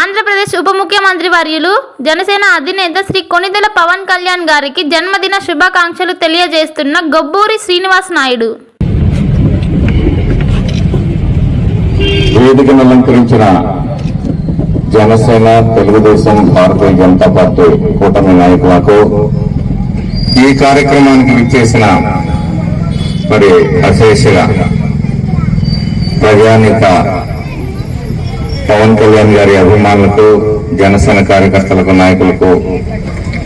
ఆంధ్రప్రదేశ్ ఉప ముఖ్యమంత్రి వర్యులు జనసేన అధినేత శ్రీ కొనిదెల పవన్ కళ్యాణ్ గారికి జన్మదిన శుభాకాంక్షలు తెలియజేస్తున్న గొబ్బూరి శ్రీనివాస్ నాయుడు. వేదికను అలంకరించిన జనసేన తెలుగుదేశం భారతీయ జనతా పార్టీ కూటమి నాయకులకు ఈ కార్యక్రమానికి విచ్చేసిన మరి అశేష ప్రజానిక పవన్ కళ్యాణ్ గారి అభిమానులకు జనసేన కార్యకర్తలకు నాయకులకు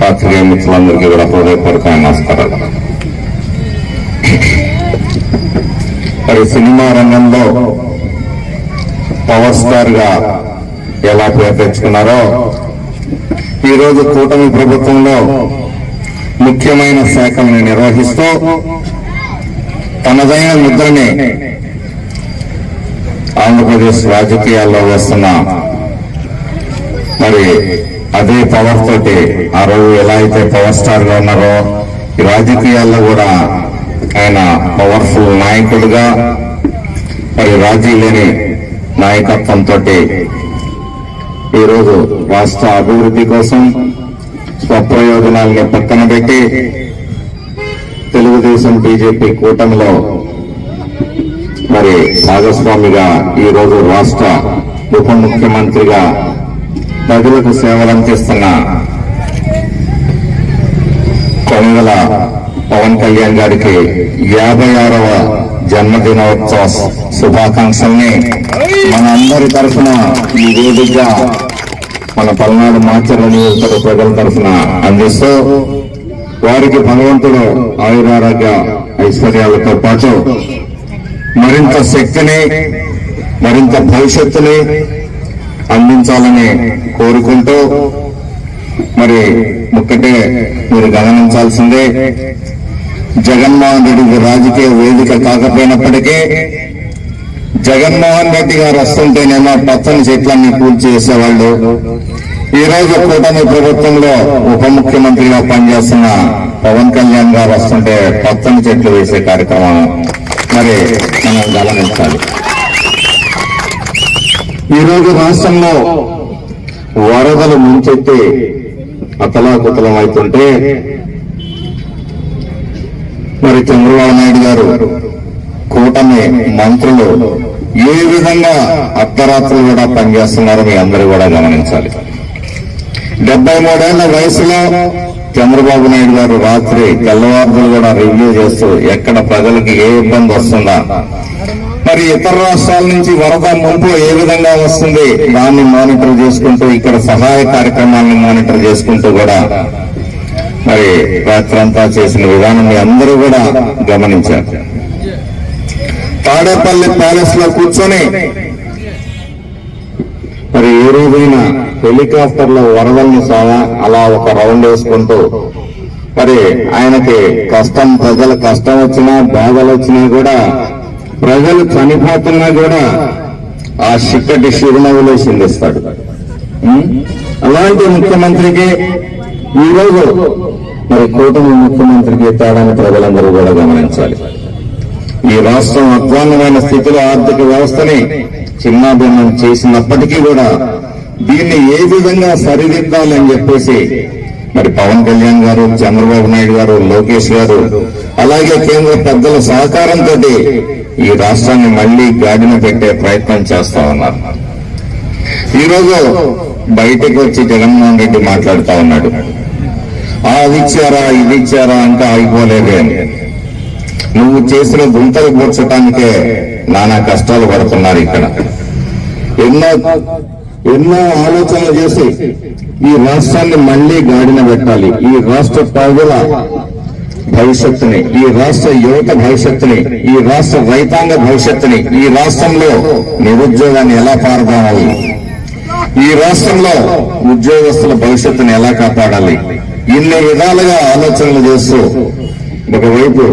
పాత్రికేయ మిత్రులందరికీ కూడా హృదయపూర్వక నమస్కారాలు. మరి సినిమా రంగంలో పవర్ స్టార్గా ఎలా పేరు తెచ్చుకున్నారో ఈరోజు కూటమి ప్రభుత్వంలో ముఖ్యమైన శాఖలను నిర్వహిస్తూ తనదైన ముద్రని ఆంధ్రప్రదేశ్ రాజకీయాల్లో వేస్తున్న మరి అదే పవర్ తోటి ఆ రోజు ఎలా అయితే పవర్ స్టార్గా ఉన్నారో ఈ రాజకీయాల్లో కూడా ఆయన పవర్ఫుల్ నాయకుడుగా మరి రాజీ లేని నాయకత్వంతో ఈరోజు రాష్ట్ర అభివృద్ధి కోసం స్వప్రయోజనాల్ని పక్కన పెట్టి తెలుగుదేశం బీజేపీ కూటమిలో మరి భాగస్వామిగా ఈ రోజు రాష్ట్ర ఉప ముఖ్యమంత్రిగా ప్రజలకు సేవలు అందిస్తున్న కొనుగల పవన్ కళ్యాణ్ గారికి యాభై ఆరవ జన్మదినోత్సవ శుభాకాంక్షల్ని మన అందరి తరఫున ఈ వేదికగా మన పల్నాడు మాచర్ల నియోజకవర్గ ప్రజల తరఫున అందిస్తూ వారికి భగవంతుడు ఆయురారోగ్య ఐశ్వర్యాలతో పాటు మరింత శక్తిని మరింత భవిష్యత్తుని అందించాలని కోరుకుంటూ మరి ఒక్కటే మీరు గమనించాల్సిందే. జగన్మోహన్ రెడ్డి రాజకీయ వేదిక కాకపోయినప్పటికీ జగన్మోహన్ రెడ్డి గారు వస్తుంటేనేమో పచ్చని చెట్లన్నీ పూర్తి చేసేవాళ్ళు. ఈ రోజు కూటమి ప్రభుత్వంలో ఉప ముఖ్యమంత్రిగా పనిచేస్తున్న పవన్ కళ్యాణ్ గారు వస్తుంటే పచ్చని చెట్లు వేసే కార్యక్రమం మరి మనం గమనించాలి. ఈరోజు రాష్ట్రంలో వరదలు ముంచెత్తి అతలాకుతలం అవుతుంటే మరి చంద్రబాబు నాయుడు గారు కూటమి మంత్రులు ఏ విధంగా అర్ధరాత్రులు కూడా పనిచేస్తున్నారో మీ అందరూ కూడా గమనించాలి. డెబ్బై మూడేళ్ళ వయసులో చంద్రబాబు నాయుడు గారు రాత్రి తెల్లవారులు కూడా రివ్యూ చేస్తూ ఎక్కడ ప్రజలకు ఏ ఇబ్బంది వస్తుందా? మరి ఇతర రాష్ట్రాల నుంచి వరద ముంపు ఏ విధంగా వస్తుంది? దాన్ని మానిటర్ చేసుకుంటూ ఇక్కడ సహాయ కార్యక్రమాలను మానిటర్ చేసుకుంటూ కూడా మరి రాత్రంతా చేసిన విధానం మీ అందరూ కూడా గమనించారు తాడేపల్లి ప్యాలెస్లో కూర్చొని ఏ రోజైనా హెలికాప్టర్ల వరదల్ని సాగా అలా ఒక రౌండ్ వేసుకుంటూ మరి ఆయనకి కష్టం ప్రజల కష్టం వచ్చినా బాధలు వచ్చినా కూడా ప్రజలు చనిపోతున్నా కూడా ఆ చిక్కటి చిరునవ్వులో చిందిస్తాడు అలాంటి ముఖ్యమంత్రికి ఈరోజు మరి కూటమి ముఖ్యమంత్రికి తేడాన్ని ప్రజలందరూ కూడా గమనించాలి. ఈ రాష్ట్రం అధ్వాన్నమైన స్థితిలో ఆర్థిక వ్యవస్థని చిన్నాభిన్నం చేసినప్పటికీ కూడా దీన్ని ఏ విధంగా సరిదిద్దాలని చెప్పేసి మరి పవన్ కళ్యాణ్ గారు చంద్రబాబు నాయుడు గారు లోకేష్ గారు అలాగే కేంద్ర పెద్దల సహకారంతో ఈ రాష్ట్రాన్ని మళ్ళీ గాడిన పెట్టే ప్రయత్నం చేస్తా ఉన్నారు. ఈరోజు బయటకు వచ్చి జగన్మోహన్ రెడ్డి మాట్లాడుతా ఉన్నాడు. ఆ ఇచ్చారా ఇది ఇచ్చారా అంటే ఆగిపోలేదే అని. నువ్వు చేసిన గుంతలు కూర్చటానికే నానా కష్టాలు పడుతున్నారు ఇక్కడ. ఎన్నో ఎన్నో ఆలోచనలు చేసి ఈ రాష్ట్రాన్ని మళ్ళీ గాడిన పెట్టాలి. ఈ రాష్ట్ర ప్రజల భవిష్యత్తుని ఈ రాష్ట్ర యువత భవిష్యత్తుని ఈ రాష్ట్ర రైతాంగ భవిష్యత్తుని ఈ రాష్ట్రంలో నిరుద్యోగాన్ని ఎలా పారదాలి ఈ రాష్ట్రంలో ఉద్యోగస్తుల భవిష్యత్తుని ఎలా కాపాడాలి? ఇన్ని విధాలుగా ఆలోచనలు చేస్తూ ఒకవైపు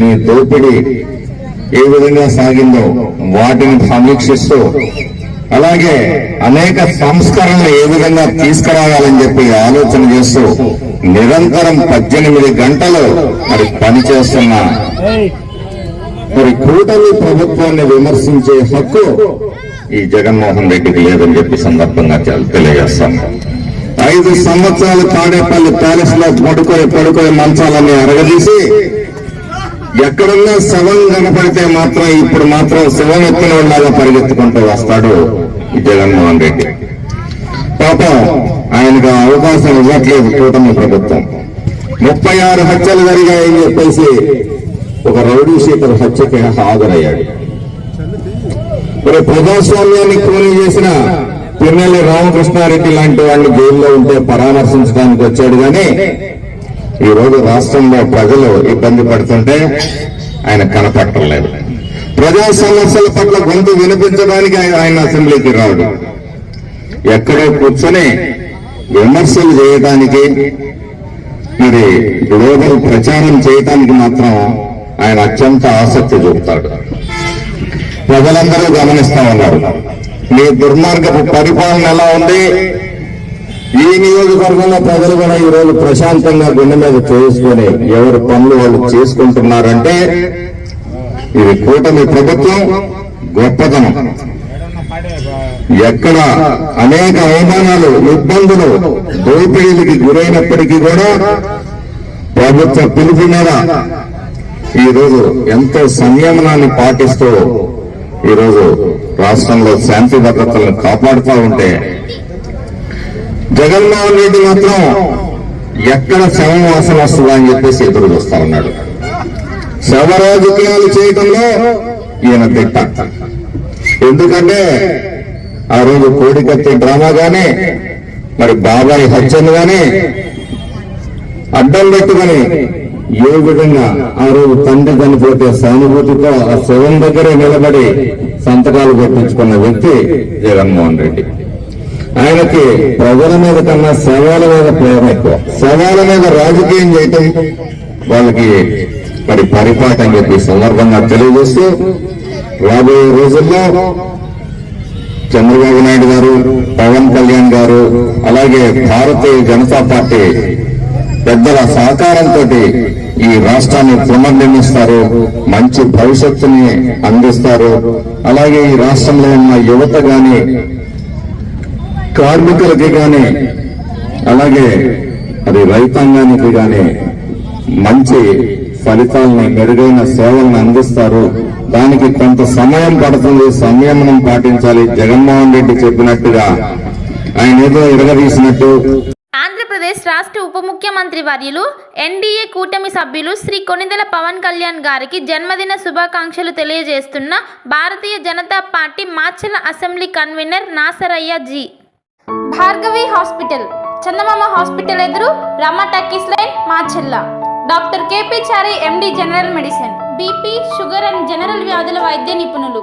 నీ దోపిడీ ఏ విధంగా సాగిందో వాటిని సమీక్షిస్తూ అలాగే అనేక సంస్కరణలు ఏ విధంగా తీసుకురావాలని చెప్పి ఆలోచన చేస్తూ నిరంతరం పద్దెనిమిది గంటలు మరి పనిచేస్తున్న మరి కూటమి ప్రభుత్వాన్ని విమర్శించే హక్కు ఈ జగన్మోహన్ రెడ్డికి లేదని చెప్పి సందర్భంగా తెలియజేస్తాను. ఐదు సంవత్సరాలు తాడేపల్లి ప్యాలెస్లో పడుకొని పడుకొని మంచాలని అరగదీసి ఎక్కడున్నా శవం కనపడితే మాత్రం ఇప్పుడు మాత్రం శవం ఎత్తిన వాళ్ళగా పరిగెత్తుకుంటూ వస్తాడు జగన్మోహన్ రెడ్డి. పాపం ఆయనకు అవకాశం ఇవ్వట్లేదు కూటమి ప్రభుత్వం. ముప్పై ఆరు హత్యలు జరిగాయని చెప్పేసి ఒక రౌడీ శీతల హత్యకి హాజరయ్యాడు. మరి ప్రజాస్వామ్యాన్ని కూని చేసిన పిన్నెల్లి రామకృష్ణారెడ్డి లాంటి వాళ్ళు జైల్లో ఉంటే పరామర్శించడానికి వచ్చాడు కానీ ఈ రోజు రాష్ట్రంలో ప్రజలు ఇబ్బంది పడుతుంటే ఆయన కనపట్టలేదు ప్రజా సమస్యల పట్ల గొంతు వినిపించడానికి ఆయన ఆయన అసెంబ్లీకి రాడు. ఎక్కడో కూర్చొని విమర్శలు చేయడానికి మరి గ్లోబల్ ప్రచారం చేయటానికి మాత్రం ఆయన అత్యంత ఆసక్తి చూపుతాడు. ప్రజలందరూ గమనిస్తా ఉన్నారు. మీ దుర్మార్గపు పరిపాలన ఎలా ఉంది? ఈ నియోజకవర్గంలో ప్రజలు కూడా ఈ రోజు ప్రశాంతంగా గుండె మీద చేసుకుని ఎవరు పనులు వాళ్ళు చేసుకుంటున్నారంటే ఇది కూటమి ప్రభుత్వం గొప్పతనం. ఎక్కడ అనేక అవమానాలు ఇబ్బందులు దోపిడీలకి గురైనప్పటికీ కూడా ప్రభుత్వ పిలుపు మీద ఈ రోజు ఎంతో సంయమనాన్ని పాటిస్తూ ఈ రోజు రాష్ట్రంలో శాంతి భద్రతలను కాపాడుతూ ఉంటే జగన్మోహన్ రెడ్డి మాత్రం ఎక్కడ శవం వాసన వస్తుందా అని చెప్పేసి ఎదురు చూస్తా ఉన్నాడు. శవ రాజకీయాలు చేయడంలో ఈయన తిట్ట. ఎందుకంటే ఆ రోజు కోడికత్తి డ్రామా గాని మరి బాబాయ్ హత్యను గాని అడ్డం పెట్టుకుని ఏ విధంగా ఆ రోజు తండ్రి చనిపోతే సానుభూతితో ఆ శవం దగ్గరే నిలబడి సంతకాలు పెట్టించుకున్న వ్యక్తి జగన్మోహన్ రెడ్డి. ఆయనకి ప్రజల మీద కన్నా శవాల మీద ప్రేమ ఎక్కువ. శవాల మీద రాజకీయం చేయటం వాళ్ళకి మరి పరిపాటి అని చెప్పి సందర్భంగా తెలియజేస్తూ రాబోయే రోజుల్లో చంద్రబాబు నాయుడు గారు పవన్ కళ్యాణ్ గారు అలాగే భారతీయ జనతా పార్టీ పెద్దల సహకారంతో ఈ రాష్ట్రాన్ని పునర్నిర్మిస్తారు మంచి భవిష్యత్తుని అందిస్తారు. అలాగే ఈ రాష్ట్రంలో ఉన్న యువత గాని కార్మికులకి గాని అలాగే అది రైతాంగానికి గాని మంచి ఫలితాలని మెరుగైన సేవలను అందిస్తారు. దానికి కొంత సమయం పడుతుంది సంయమనం పాటించాలి. జగన్మోహన్ రెడ్డి చెప్పినట్టుగా ఆయన ఏదో ఎరగదీసినట్టు ఆంధ్రప్రదేశ్ రాష్ట్ర ఉప ముఖ్యమంత్రి వర్యులు ఎన్డీఏ కూటమి సభ్యులు శ్రీ కొనిదెల పవన్ కళ్యాణ్ గారికి జన్మదిన శుభాకాంక్షలు తెలియజేస్తున్న Bharatiya Janata party Macherla assembly convener Nasaraiah ji. Bhargavi hospital Chandamama hospital ఎదురు Rama talkies line Macherla. Doctor KP Chari MD general medicine. BP sugar and general వ్యాధుల వైద్య నిపుణులు.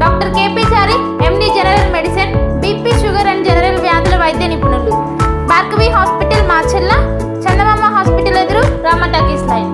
Doctor KP Chari MD general medicine BP sugar and general వ్యాధుల వైద్య నిపుణులు. Bhargavi hospital Macherla Chandamama hospital ఎదురు Rama talkies line.